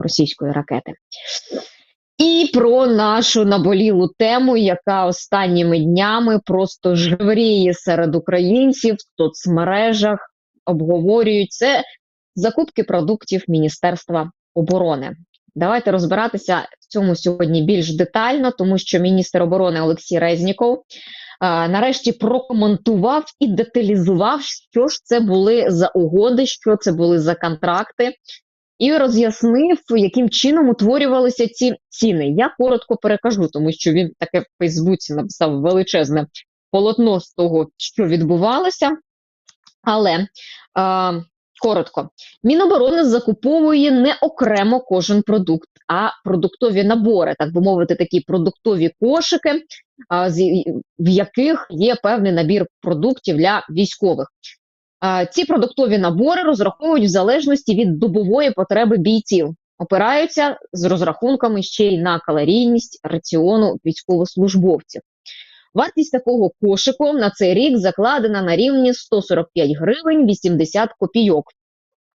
російської ракети. І про нашу наболілу тему, яка останніми днями просто жевріє серед українців в соцмережах, обговорюють це закупки продуктів Міністерства оборони. Давайте розбиратися в цьому сьогодні більш детально, тому що міністр оборони Олексій Резніков а, нарешті прокоментував і деталізував, що ж це були за угоди, що це були за контракти, і роз'яснив, яким чином утворювалися ці ціни. Я коротко перекажу, тому що він таке в Фейсбуці написав величезне полотно з того, що відбувалося. Але а, коротко, Міноборони закуповує не окремо кожен продукт, а продуктові набори, так би мовити, такі продуктові кошики, а, в яких є певний набір продуктів для військових. А, ці продуктові набори розраховують в залежності від добової потреби бійців, опираються з розрахунками ще й на калорійність раціону військовослужбовців. Вартість такого кошику на цей рік закладена на рівні 145 гривень 80 копійок.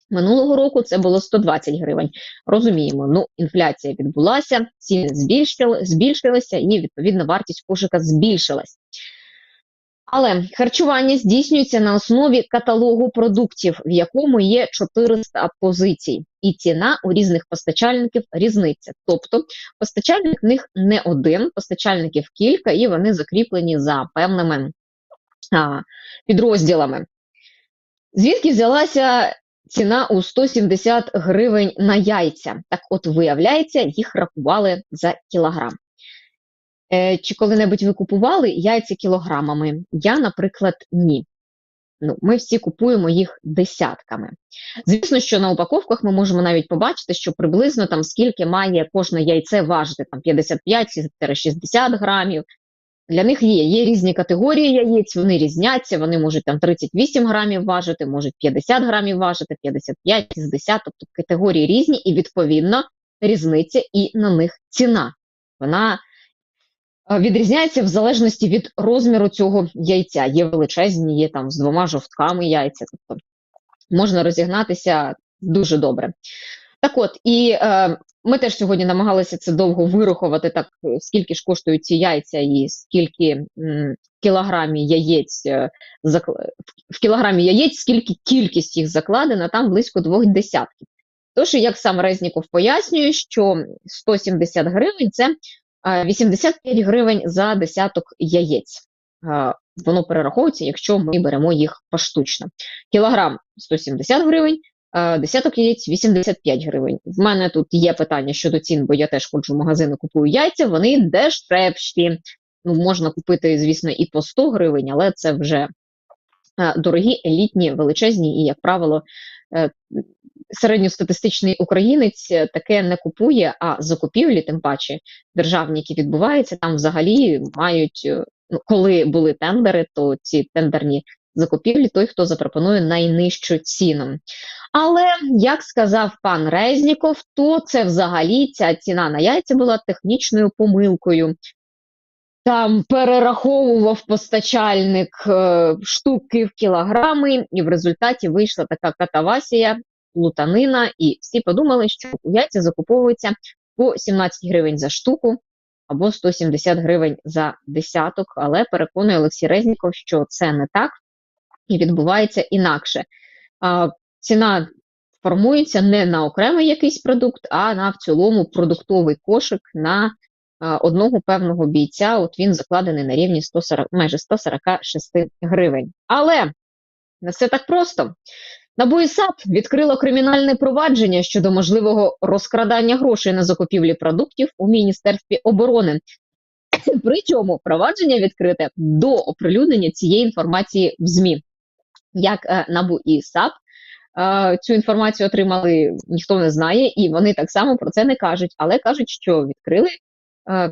Минулого року це було 120 гривень. Розуміємо, ну інфляція відбулася, ціни збільшили, збільшилися, і відповідно вартість кошика збільшилась. Але харчування здійснюється на основі каталогу продуктів, в якому є 400 позицій, і ціна у різних постачальників різниця. Тобто постачальник в них не один, постачальників кілька, і вони закріплені за певними а, підрозділами. Звідки взялася ціна у 170 гривень на яйця? Так, от виявляється, їх рахували за кілограм. Е, Чи коли-небудь ви купували яйця кілограмами? Я, наприклад, ні. Ну, Ми всі купуємо їх десятками. Звісно, що на упаковках ми можемо навіть побачити, що приблизно там скільки має кожне яйце важити, там 55-60 грамів. Для них є є різні категорії яєць, вони різняться, вони можуть там 38 грамів важити, можуть 50 грамів важити, 55, 60, тобто категорії різні, і відповідно різниця і на них ціна. Вона відрізняється в залежності від розміру цього яйця. Є величезні, є там з двома жовтками яйця. Тобто можна розігнатися дуже добре. Так от, і е, ми теж сьогодні намагалися це довго вирахувати, так скільки ж коштують ці яйця, і скільки м, яєць е, в кілограмі яєць, скільки кількість їх закладена, там близько двох десятків. Тож, як сам Резніков пояснює, що 170 гривень це 85 гривень за десяток яєць. Воно перераховується, якщо ми беремо їх поштучно. Кілограм 170 гривень, десяток яєць 85 гривень. В мене тут є питання щодо цін, бо я теж ходжу в магазин і купую яйця, вони дешевші. Ну, Можна купити, звісно, і по 100 гривень, але це вже дорогі, елітні, величезні і, як правило, е, середньостатистичний українець таке не купує, а закупівлі, тим паче державні, які відбуваються, там взагалі мають, е, ну, коли були тендери, то ці тендерні закупівлі той, хто запропонує найнижчу ціну. Але, як сказав пан Резніков, то це взагалі ця ціна на яйця була технічною помилкою. Там перераховував постачальник е, штуки в кілограми, і в результаті вийшла така катавасія, плутанина, і всі подумали, що яйця закуповуються по 17 гривень за штуку або 170 гривень за десяток. Але переконує Олексій Резніков, що це не так і відбувається інакше. А, Ціна формується не на окремий якийсь продукт, а на в цілому продуктовий кошик на одного певного бійця. От він закладений на рівні 140, майже 146 гривень. Але не все так просто. НАБУ і САП відкрило кримінальне провадження щодо можливого розкрадання грошей на закупівлі продуктів у Міністерстві оборони. Причому провадження відкрите до оприлюднення цієї інформації в ЗМІ. Як е, НАБУ і САП е, цю інформацію отримали, ніхто не знає, і вони так само про це не кажуть, але кажуть, що відкрили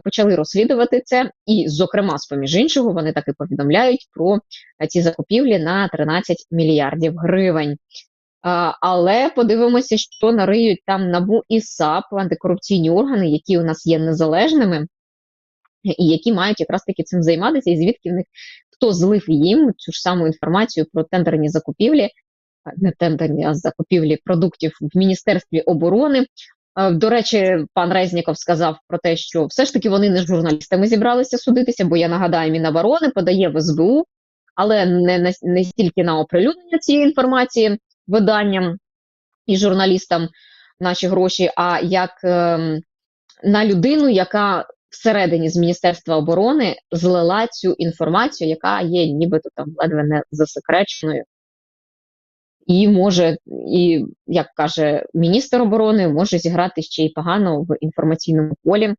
почали розслідувати це, і, зокрема, з поміж іншого, вони таки повідомляють про ці закупівлі на 13 мільярдів гривень. Але подивимося, що нариють там набу і САП, антикорупційні органи, які у нас є незалежними, і які мають якраз таки цим займатися, і звідки в них хто злив їм цю ж саму інформацію про тендерні закупівлі, не тендерні, а закупівлі продуктів в Міністерстві оборони, Е, До речі, пан Резніков сказав про те, що все ж таки вони не з журналістами зібралися судитися, бо я нагадаю, Міноборони подає в СБУ, але не, на- не стільки на оприлюднення цієї інформації виданням і журналістам наші гроші, а як ем, на людину, яка всередині з Міністерства оборони злила цю інформацію, яка є нібито там ледве не засекреченою. І може, і як каже міністр оборони, може зіграти ще й погано в інформаційному полі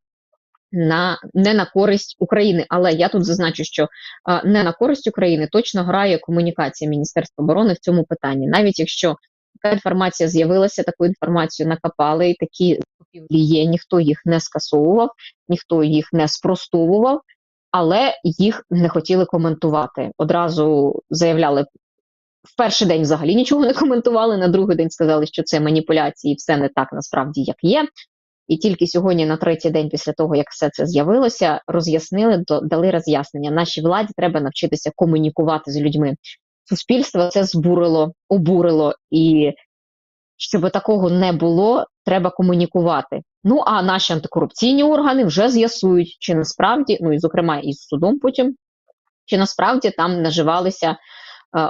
на не на користь України. Але я тут зазначу, що а, не на користь України точно грає комунікація Міністерства оборони в цьому питанні, навіть якщо така інформація з'явилася, таку інформацію накопали, і такі закупівлі є, ніхто їх не скасовував, ніхто їх не спростовував, але їх не хотіли коментувати. Одразу заявляли. В перший день взагалі нічого не коментували, на другий день сказали, що це маніпуляції, все не так насправді, як є. І тільки сьогодні, на третій день після того, як все це з'явилося, роз'яснили, дали роз'яснення. Нашій владі треба навчитися комунікувати з людьми. Суспільство це збурило, обурило, і щоб такого не було, треба комунікувати. Ну а наші антикорупційні органи вже з'ясують, чи насправді, ну і зокрема із судом потім, чи насправді там наживалися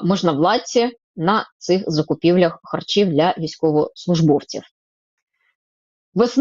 можновладці на цих закупівлях харчів для військовослужбовців.